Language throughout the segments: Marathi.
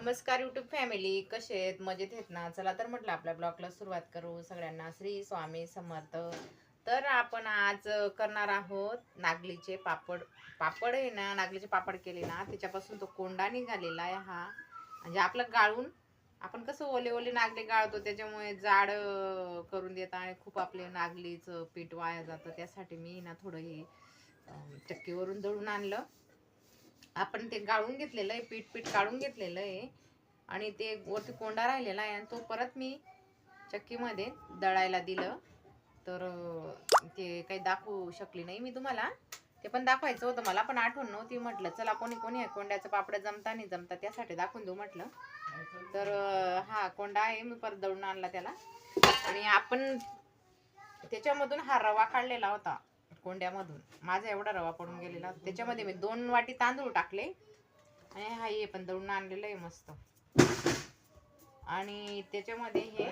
नमस्कार युट्यूब फॅमिली कसे आहेत? मजेत आहेत ना? चला तर म्हटलं आपल्या ब्लॉगला सुरुवात करू. सगळ्यांना श्री स्वामी समर्थ. तर आपण आज करणार आहोत नागलीचे पापड. पापड आहे ना नागलीचे पापड केले ना त्याच्यापासून तो कोंडा निघालेला आहे हा. म्हणजे आपलं गाळून आपण कसं ओले ओले नागले गाळतो त्याच्यामुळे जाड करून देतं आणि खूप आपले नागलीचं पीठ वाया जातं. त्यासाठी मी ना थोडं हे चक्कीवरून दळून आणलं. आपण ते गाळून घेतलेलं आहे पीठ पीठ काढून घेतलेलं आहे. आणि ते वरती कोंडा राहिलेला आहे आणि तो परत मी चक्कीमध्ये दळायला दिलं. तर ते काही दाखवू शकली नाही मी तुम्हाला. ते पण दाखवायचं होतं मला पण आठवण नव्हती म्हटलं. चला कोणी कोणी आहे? कोंड्याचं पापड जमता नाही जमता त्यासाठी दाखवून देऊ म्हटलं. तर हा कोंडा आहे. मी परत दळून आणला त्याला. आणि आपण त्याच्यामधून हा रवा काढलेला होता. कोंड्यामधून. माझा एवढा रवा पडून गेलेला त्याच्यामध्ये मी दोन वाटी तांदूळ टाकले. आणि हा हे पण दळून आणलेलं आहे मस्त. आणि त्याच्यामध्ये हे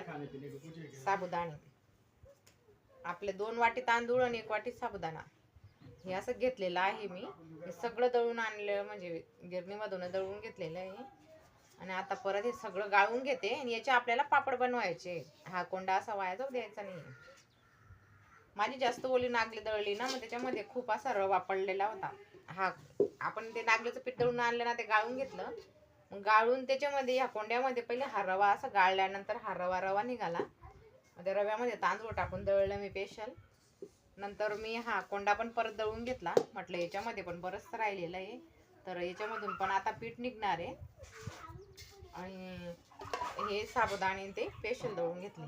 साबुदाणे. आपले दोन वाटी तांदूळ आणि एक वाटी साबुदाणा. हे असं घेतलेलं आहे मी. हे सगळं दळून आणलं म्हणजे गिरणीमधून दळून घेतलेलं आहे. आणि आता परत हे सगळं गाळून घेते. आणि याचे आपल्याला पापड बनवायचे. हा कोंडा असा वाया जाऊ द्यायचा नाही माझी जास्त ओली नागली दळली ना मग त्याच्यामध्ये खूप असा रवा पडलेला होता. हा आपण ते नागलीचं पीठ दळून आणलं ना ते गाळून घेतलं. मग गाळून त्याच्यामध्ये ह्या कोंड्यामध्ये पहिले हा रवा असा गाळल्यानंतर हा रवा रवा निघाला. त्या रव्यामध्ये तांदूळ टाकून दळलं मी पेशल नंतर मी हा कोंडा पण परत दळून घेतला. म्हटलं याच्यामध्ये पण बरंच राहिलेलं आहे. तर याच्यामधून पण आता पीठ निघणार आहे. आणि हे साबुदाणे ते पेशल दळून घेतले.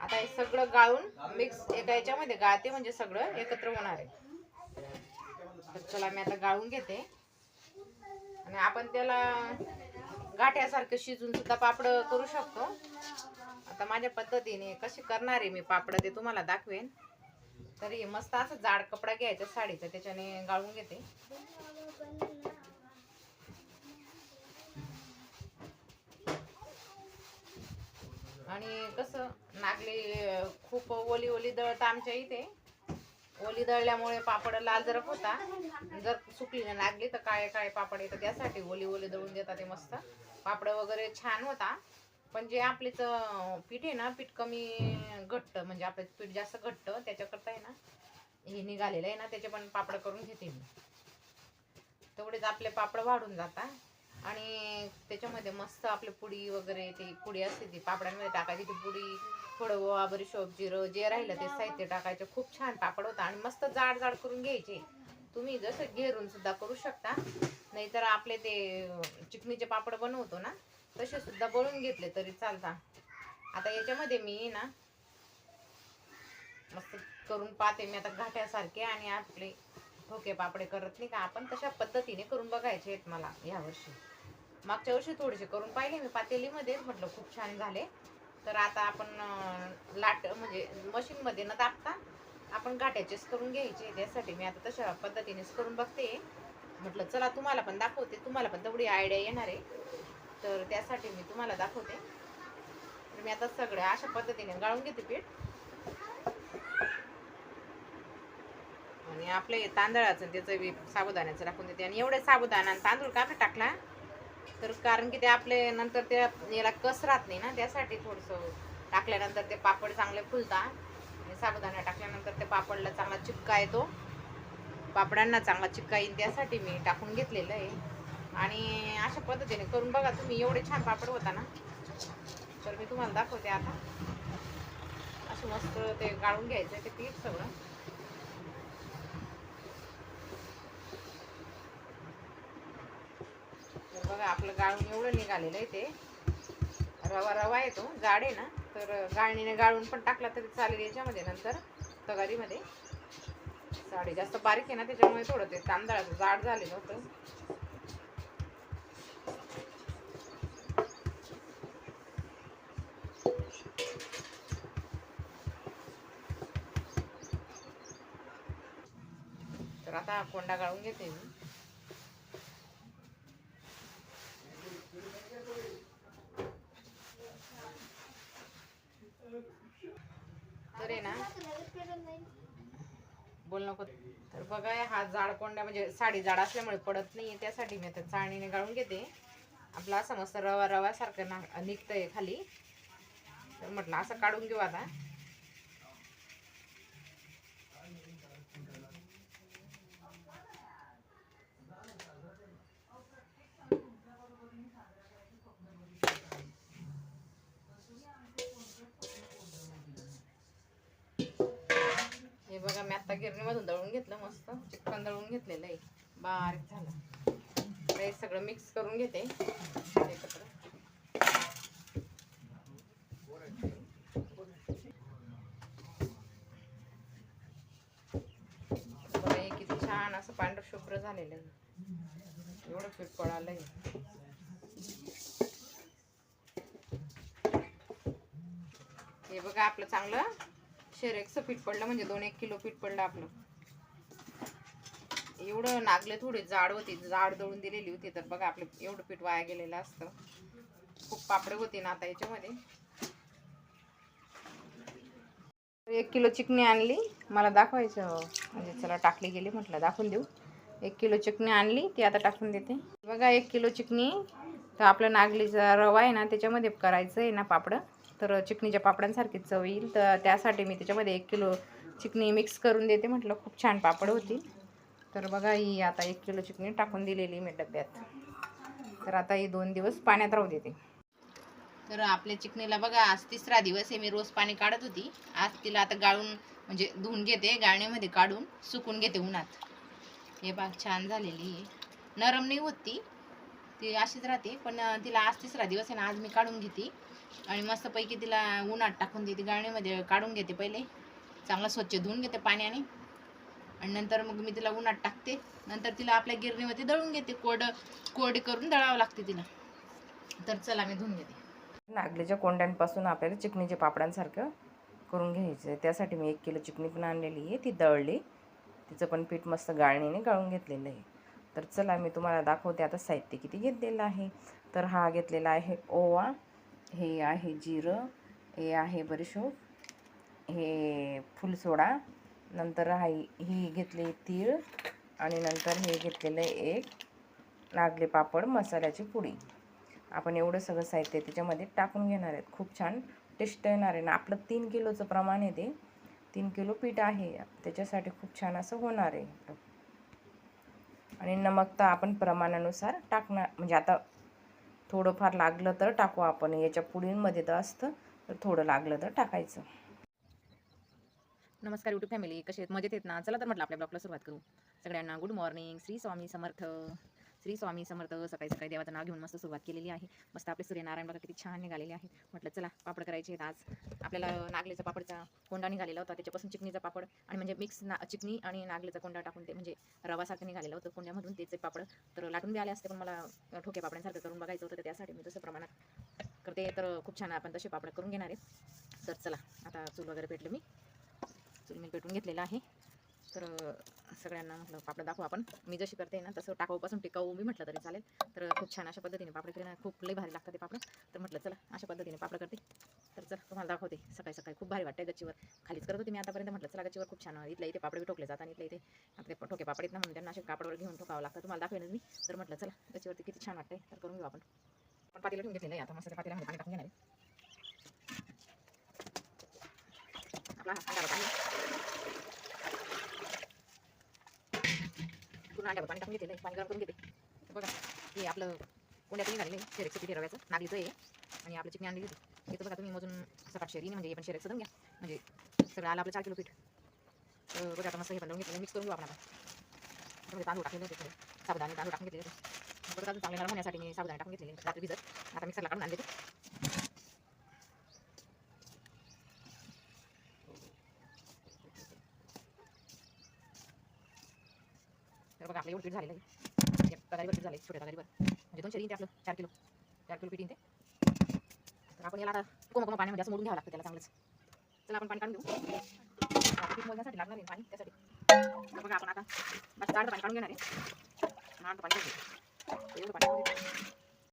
आता हे सगळं गाळून मिक्स एका याच्यामध्ये गाळते म्हणजे सगळं एकत्र होणार आहे. तर चला मी आता गाळून घेते. आणि आपण त्याला गाठ्यासारखं शिजून सुद्धा पापड करू शकतो. आता माझ्या पद्धतीने कशी करणार आहे मी पापड ते तुम्हाला दाखवेन. तरी मस्त असं जाड कपडा घ्यायचा साडीचा त्याच्याने गाळून घेते. आणि कसं नागली खूप ओली ओली दळत आमच्या इथे. ओली दळल्यामुळे पापड लाल जरक होता. जर सुकली ना नागली तर काळे काळे पापड येतं त्यासाठी ओली ओली दळून देतात ते मस्त. पापड वगैरे छान होता. पण जे आपले तर पीठ आहे ना पीठ कमी घट्ट म्हणजे आपलं पीठ जास्त घट्ट त्याच्याकरता आहे ना हे निघालेलं आहे ना त्याचे पण पापड करून घेते मी. तेवढेच आपले पापड वाढून जातात. आणि त्याच्यामध्ये मस्त आपले पुडी वगैरे ती पुडी असते ती पापडांमध्ये टाकायची. ती पुडी थोडं ओवा बरीशोप जिरं जे राहिलं ते साहित्य टाकायचं. खूप छान पापड होता आणि मस्त जाड जाड करून घ्यायचे. तुम्ही जसं घेरून सुद्धा करू शकता. नाहीतर आपले ते चिकणीचे पापड बनवतो ना तसे सुद्धा बनवून घेतले तरी चालता. आता याच्यामध्ये मी ना मस्त करून पाहते मी आता घाट्यासारखे आणि आपले ठोके पापडे करत नाही का? आपण तशा पद्धतीने करून बघायचे आहेत मला ह्या वर्षी मागच्या वर्षी थोडेसे करून पाहिले मी पातेलीमध्येच म्हटलं खूप छान झाले. तर आता आपण लाट म्हणजे मशीनमध्ये न दाबता आपण घाट्याचेच करून घ्यायचे. त्यासाठी मी आता तशा पद्धतीनेच करून बघते. म्हटलं चला तुम्हाला पण दाखवते. तुम्हाला पण तेवढी आयडिया येणार आहे. तर त्यासाठी मी तुम्हाला दाखवते. तर मी आता सगळं अशा पद्धतीने गाळून घेते पीठ. आणि आपले तांदळाचं त्याचं बी साबुदाण्याचं टाकून देते. आणि एवढे साबुदाणा आणि तांदूळ का टाकला? तर कारण की ते आपले नंतर ते याला कस राहत नाही ना त्यासाठी थोडंसं टाकल्यानंतर ते पापड चांगले फुलता. आणि साबुदाणा टाकल्यानंतर ते पापडला चांगला चिपका येतो. पापडांना चांगला चिपका येईल त्यासाठी मी टाकून घेतलेलं आहे. आणि अशा पद्धतीने करून बघा तुम्ही एवढे छान पापड होता ना. तर मी तुम्हाला दाखवते आता. असं मस्त ते गाळून घ्यायचं ते पीठ सगळं तर बघा आपलं गाळून एवढं निघालेलं आहे ते. रवा रवा येतो जाड आहे ना. तर गाळणीने गाळून पण टाकला तरी चालेल याच्यामध्ये नंतर तगारीमध्ये. साडी जास्त बारीक आहे ना त्याच्यामुळे थोडं ते तांदळाचं जाड झालेलं होतं. तर आता कोंडा गाळून घेते मी तर आहे ना बोल नको तर बघा हा जाड कोंडा म्हणजे साडी जाड असल्यामुळे पडत नाही त्यासाठी मी आता चाळणीने गाळून घेते. आपला असं मस्त रवा रवासारखं ना निघतंय खाली. तर म्हटलं असं काढून घेऊ आता हे बघा मी आता गिरणीमधून दळून घेतलं मस्त. चिकन दळून घेतलेलं आहे. बारीक झालं. हे सगळं मिक्स करून घेते. एकत्र. किती छान असं पांढर शुभ्र झालेलं आहे. एवढं पीठ आहे. हे बघा आपलं चांगलं शेरेकचं पीठ पडलं म्हणजे दोन एक किलो पीठ पडलं आपलं. एवढं नागले थोडे जाड होती जाड दळून दिलेली होती तर बघा आपलं एवढं पीठ वाया गेलेलं असतं. खूप पापडे होते ना आता याच्यामध्ये. एक किलो चिकनी आणली मला दाखवायचं हो. म्हणजे चला टाकली गेली म्हटलं दाखवून देऊ. एक किलो चिकनी आणली ती आता टाकून देते. बघा एक किलो चिकनी तर आपलं नागलीचा रवा आहे ना त्याच्यामध्ये करायचं आहे ना पापडं. तर चिकनीच्या पापडांसारखी चव येईल. तर त्यासाठी मी त्याच्यामध्ये एक किलो चिकनी मिक्स करून देते म्हटलं. खूप छान पापड होतील. तर बघा ही आता एक किलो चिकनी टाकून दिलेली मी डब्यात. तर आता ही दोन दिवस पाण्यात राहू देते. तर आपल्या चिकनीला बघा आज तिसरा दिवस आहे. मी रोज पाणी काढत होती. आज तिला आता गाळून म्हणजे धुवून घेते गाळण्यामध्ये काढून सुकून घेते उन्हात. हे बाग छान झालेली आहे. नरम नाही होत ती. ती अशीच राहते पण तिला आज तिसरा दिवस आहे ना आज मी काढून घेते. आणि मस्तपैकी तिला उन्हात टाकून देते गाळणीमध्ये काढून घेते पहिले. चांगलं स्वच्छ धुवून घेते पाण्याने. आणि नंतर मग मी तिला उन्हात टाकते. नंतर तिला आपल्या गिरणीमध्ये दळून घेते. कोड कोरडी करून दळावं लागते तिला. तर चला मी धुवून घेते. नागलीच्या कोंड्यांपासून आपल्याला चिकणीच्या पापडांसारखं करून घ्यायचं आहे त्यासाठी मी एक किलो चिकणी पण आणलेली आहे. ती दळली. तिचं पण पीठ मस्त गाळणीने गाळून घेतलेलं आहे. तर चला मी तुम्हाला दाखवते आता साहित्य किती घेतलेलं आहे. तर हा घेतलेला आहे ओवा. हे आहे जिरं हे आहे बडीशोप हे फुलसोडा नंतर हा ही घेतली तीळ आणि नंतर हे घेतलेलं आहे एक नागले पापड मसाल्याची पुडी. आपण एवढं सगळं साहित्य त्याच्यामध्ये टाकून घेणार आहेत. खूप छान टेस्ट येणार आहे. ना आपलं तीन किलोचं प्रमाण आहे ते. तीन किलो पीठ आहे. त्याच्यासाठी खूप छान असं होणार आहे. आणि नमक तर आपण प्रमाणानुसार टाकणार. म्हणजे आता थोडंफार लागलं तर टाकू आपण. याच्या पुडींमध्ये तर असतं तर थोडं लागलं तर टाकायचं. नमस्कार युट्यूब फॅमिली कसे आहेत? मजेत येत ना? चला तर म्हटलं आपल्या ब्लॉगला सुरुवात करू. सगळ्यांना गुड मॉर्निंग श्री स्वामी समर्थ. श्री स्वामी समर्थ सकाळी सकाळी देवाचं नाव घेऊन मस्त सुरुवात केलेली आहे. मस्त आपले सूर्यनारायण बघा किती छान निघालेले आहे. म्हटलं चला पापड करायचे आहेत आज. आपल्याला नागलेचा पापडचा कोंडा निघालेला होता त्याच्यापासून चिकनीचा पापड आणि म्हणजे मिक्स ना चिकनी आणि नागलेचा कोंडा टाकून ते म्हणजे रवासारखं निघालेलं होतं. कोंड्यामधून त्याचे पापड तर लाटून बी आले असते पण मला ठोके पापड्यांसारखं करून बघायचं होतं तर त्यासाठी मी तसं प्रमाणात करते. तर खूप छान आपण तसे पापड करून घेणार आहे. तर चला आता चूल वगैरे पेटलं मी. चूल मी पेटून घेतलेलं आहे. तर सगळ्यांना म्हटलं पापड दाखवू आपण. मी जशी करते ना तसं टाकाऊपासून टिकाऊ मी म्हटलं तरी चालेल. तर खूप छान अशा पद्धतीने पापड केले ना खूप लई भारी लागतं ते पापड. तर म्हटलं चला अशा पद्धतीने पापड करते. तर चला तुम्हाला दाखवते. सकाळी सकाळी खूप भारी वाटते गच्चीवर. खालीच करत होती मी आतापर्यंत. म्हटलं चला गच्चीवर खूप छान इथल्या इथे पापड टोकले जातात आणि इथल्या इथे आपले ठोके पापड येत ना म्हणून त्यांना असे कापडवर घेऊन ठोकावं लागतं. तुम्हाला दाखवेनच मी. तर म्हटलं चला गच्चीवरती किती छान वाटते तर करून घेऊ आपण. पण पातीला ठेवून घेतलेलं आहे आता मस्त पातीला पाणी टाकून घेणार आपला हा अंडा पाणी पूर्ण अंड्यावर पाणी टाकून घेतलेलं आहे. पाणी गरम करून घेते. बघा हे आपलं कोंड्यातून निघालेलं आहे. शेरेकचं पिठी रव्याचं. नागलीचं आहे आणि आपलं चिकनी आणली होती येतो बघा तुम्ही मोजून सपाट शेरी म्हणजे हे पण शेरेक्स धरून घ्या. म्हणजे सगळं आलं आपलं चार किलो पीठ. तर बघा आता मस्त हे पण धरून घेतलं मिक्स करून घेऊ आपण आता. तांदूळ टाकलेलं होते थोडे साबुदाणे तांदूळ टाकून घेतलेले होते बघा अजून चांगले नरम होण्यासाठी मी साबुदाणे टाकून घेतलेले रात्री भिजत. आता मिक्सरला काढून आणले ते तर बघा आपलं एवढं पीठ झालेलं आहे. एक तगारीवर पीठ झालं आहे छोट्या तगारीवर म्हणजे दोनशे तीन ते आपलं चार किलो. चार किलो पीठ ते तर आपण याला आता कोमा कोमा पाण्यामध्ये असं मोडून घ्यावं लागतं त्याला चांगलंच. चला आपण पाणी काढून घेऊ. पीठ मोजण्यासाठी लागणार आहे पाणी त्यासाठी. बघा आपण आता बस चार पाणी काढून घेणार आहे. नाट पाणी काढून एवढं पाणी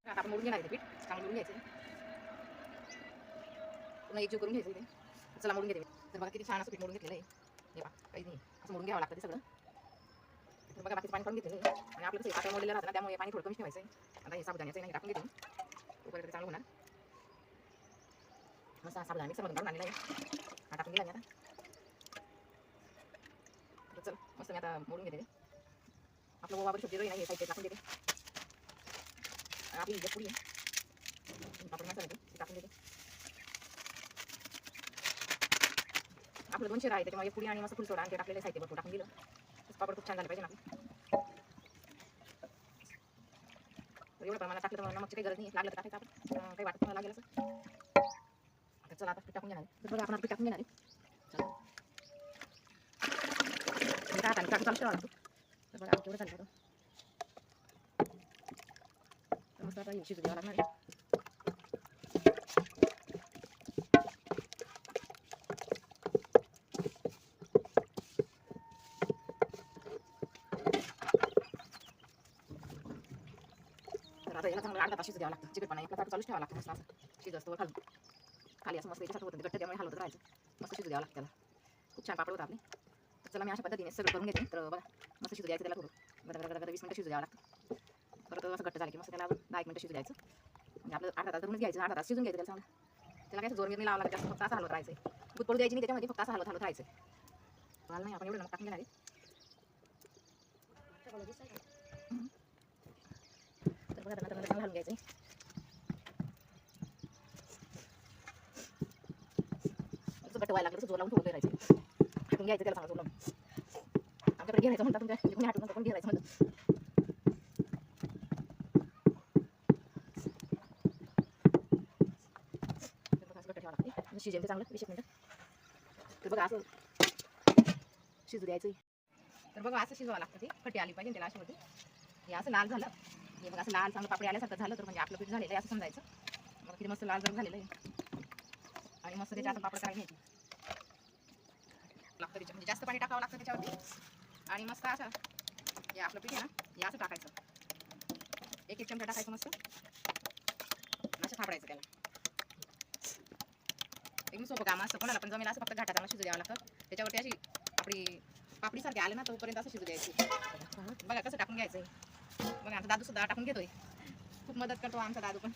आता आपण मोडून घेणार आहे ते पीठ. चांगलं मोडून घ्यायचं आहे. पुन्हा एकजीव करून घ्यायचं इथे चला मोडून घेते तर बघा किती छान असं पीठ मोडून घेतलेलं आहे. हे बघा नाही. असं मोडून घ्यावं लागतं ते सगळं. बघा बाकीचं पाणी काढून घेतलं आणि आपलं कसं पातळ मोडलेलं राहतं ना त्यामुळे पाणी थोडं कमी ठेवायचं आहे आता हे साबुदाण्याचं नाही टाकून घेते तोपर्यंत चालू होणार. मस्त हा साबुदाणा मिक्सरमधून काढून आणलेला आहे. हा टाकून दिला मी आता. चल मस्त मी आता मोडून घेते आपलं गोवा शुद्ध नाही हे साईड टाकून देते. आपली इज्जत पुडी आहे पापड मसाला ते टाकून देते. आपलं दोनशे राहते त्याच्यामुळे पुडी आणि मस्त फुलसोडा आणि ते टाकलेलं साहित्य भरपूर टाकून दिलं. पापड खूप छान झालं पाहिजे ना आपलं. तर एवढं प्रमाणात टाकलं तर नमकची काही गरज नाही लागलं तर टाकायचं आपण अं, काही वाटत नाही लागेल असं आता चला आता पीठ टाकून घेणार आहे तर बघा आपण आता पीठ टाकून घेणार आहे चला आणि काय हाताने टाकून चालू ठेवावं लागतो तर बघा केवढं चालतं आता. तर मस्त आता हे शिजू द्यावं लागणार तर आता याला चांगलं अर्धा तास शिजू द्यावं लागतं. चिकटपणा एका ताट चालूच ठेवावं लागतं. मस्त असं शिजत खालून. खाली असं मस्त याच्यासाठी होतं. घट्ट त्यामुळे हलवत राहायचं मस्त शिजू द्यावं लागतं त्याला. खूप छान पापड होतं आपले. तर चला मी अशा पद्धतीने सगळं करून घेते. तर बघा मस्त शिजू द्यायचं त्याला थोडं. गदा गदा गदा वीस मिनिटं शिजू द्यावं लागतं. परत असं घट्ट झालं की मस्त त्याला दहा एक मिनिटं शिजू द्यायचं. म्हणजे आपलं अर्धा तास धरूनच घ्यायचं. अर्धा तास शिजून घ्यायचं त्याला चांगलं. त्याला काय जोर नाही लावा लागत. फक्त असं हलवत राहायचं. दूध पडू द्यायची नाही त्याच्यामध्ये फक्त असं हलवत हलवत राहायचं. मला नाही आपण एवढं टाकून घेणार बघा आता नंतर घालून घ्यायचं. व्हायला लागलं जोर लावून ठेवून राहायचं हाटून घ्यायचं त्याला चांगलं जोर लावून. आमच्याकडे म्हणतात तुमच्या. म्हणजे हाटून म्हणतं, कोणी बघा लागते. शिजेल चांगलं. वीस एक तर बघा असं शिजू द्यायचं. तर बघा असं शिजवावं लागतं ते. फटी आली पाहिजे त्याला अशी होती हे असं लाल झालं. हे बघा असं लाल चांगलं पापडी आल्यासारखं झालं तर म्हणजे आपलं पीठ झालेलं आहे असं समजायचं. मग किती मस्त लाल जर झालेलं आहे. आणि मस्त त्याच्या पापड करायला घ्यायची. लागतं त्याच्या म्हणजे जास्त पाणी टाकावं लागतं त्याच्यावरती. आणि मस्त असं हे आपलं पीठ आहे ना हे असं टाकायचं. एक एक चमचा टाकायचं मस्त. असं थापडायचं त्याला. एकदम सोपं काम असतं कोणाला पण जमेल असं फक्त घाटा चांगलं शिजू द्यावं लागतं. त्याच्यावरती अशी आपली पापडीसारखी आले ना तोपर्यंत असं शिजू द्यायची. बघा कसं टाकून घ्यायचं बघा आमचा दादू सुद्धा टाकून घेतोय. खूप मदत करतो आमचा दादू पण.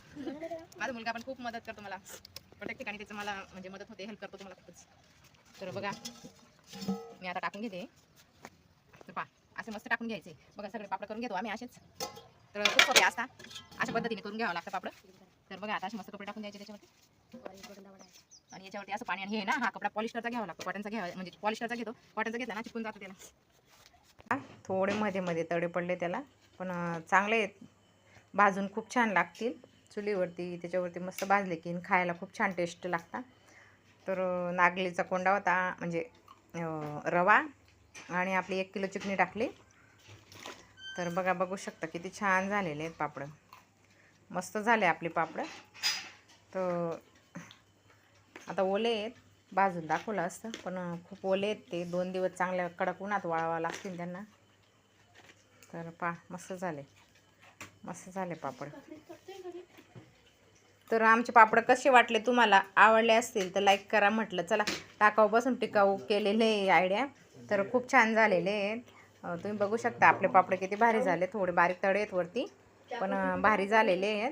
माझा मुलगा पण खूप मदत करतो मला. प्रत्येक ठिकाणी त्याचं मला म्हणजे मदत होते हेल्प करतो तुम्हाला खूपच. तर बघा मी आता टाकून घेते. तर पा असे मस्त टाकून घ्यायचे. बघा सगळे पापड करून घेतो आम्ही असेच. तर खूप सोपे असता. अशा पद्धतीने करून घ्यावं लागतं पापड. तर बघा आता असे मस्त कपडे टाकून द्यायचे त्याच्यावरती. आणि याच्यावरती असं पाणी आणि हे ना हा कपडा पॉलिस्टरचा घ्यावा लागतो. कॉटनचा घ्यावा म्हणजे पॉलिस्टरचा घेतो. कॉटनचा घेतला ना चिकून जातो त्याला. थोडे मध्ये मध्ये तडे पडले त्याला. पण चांगले आहेत. भाजून खूप छान लागतील. चुलीवरती त्याच्यावरती मस्त भाजले की खायला खूप छान टेस्ट लागतात. तर नागलीचा कोंडा होता म्हणजे रवा आणि आपली एक किलो चिकणी टाकली. तर बघा बघू शकता किती छान झालेले आहेत पापडं. मस्त झाले आपले पापडं. तर आता ओले आहेत. भाजून दाखवलं असतं पण खूप ओले आहेत ते. दोन दिवस चांगल्या कडक उन्हात वाळावा लागतील त्यांना. तर पा मस्त झाले. मस्त झाले पापड. तर आमचे पापड कसे वाटले तुम्हाला? आवडले असतील तर लाईक करा म्हटलं. चला टाकाऊपासून टिकाऊ केलेले आयडिया तर खूप छान झालेले आहेत. तुम्ही बघू शकता आपले पापड किती भारी झाले. थोडे बारीक तळे आहेत वरती पण भारी झालेले आहेत.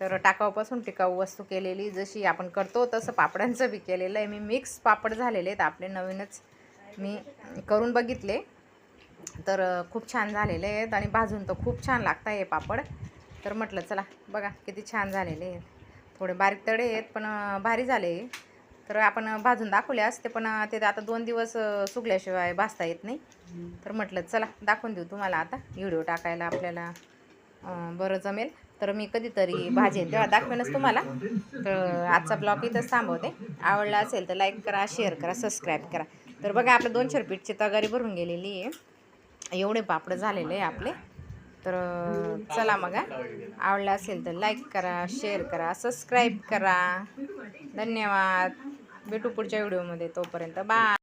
तर टाकाऊपासून टिकाऊ वस्तू केलेली. जशी आपण करतो तसं पापडांचं बी केलेलं आहे. मी मिक्स पापड झालेले आहेत. आपले नवीनच मी करून बघितले. तर खूप छान झालेले आहेत आणि भाजून तर खूप छान लागतं आहे पापड. तर म्हटलं चला बघा किती छान झालेले आहेत. थोडे बारीक तडे आहेत पण भारी झाले तर आपण भाजून दाखवले असते पण ते आता दोन दिवस सुकल्याशिवाय भाजता येत नाही. तर म्हटलं चला दाखवून देऊ तुम्हाला आता. व्हिडिओ टाकायला आपल्याला बरं जमेल. तर मी कधीतरी भाजेन तेव्हा दाखवेनच तुम्हाला. तर आजचा ब्लॉग इथंच थांबवते. आवडला असेल तर लाईक करा शेअर करा सबस्क्राईब करा. तर बघा आपलं दोनशे रुपीटची तगारी भरून गेलेली आहे. एवढे पापड झालेले आहे आपले. तर चला मग आवडलं असेल तर लाईक करा शेअर करा सबस्क्राईब करा. धन्यवाद. भेटू पुढच्या व्हिडिओमध्ये तोपर्यंत. बाय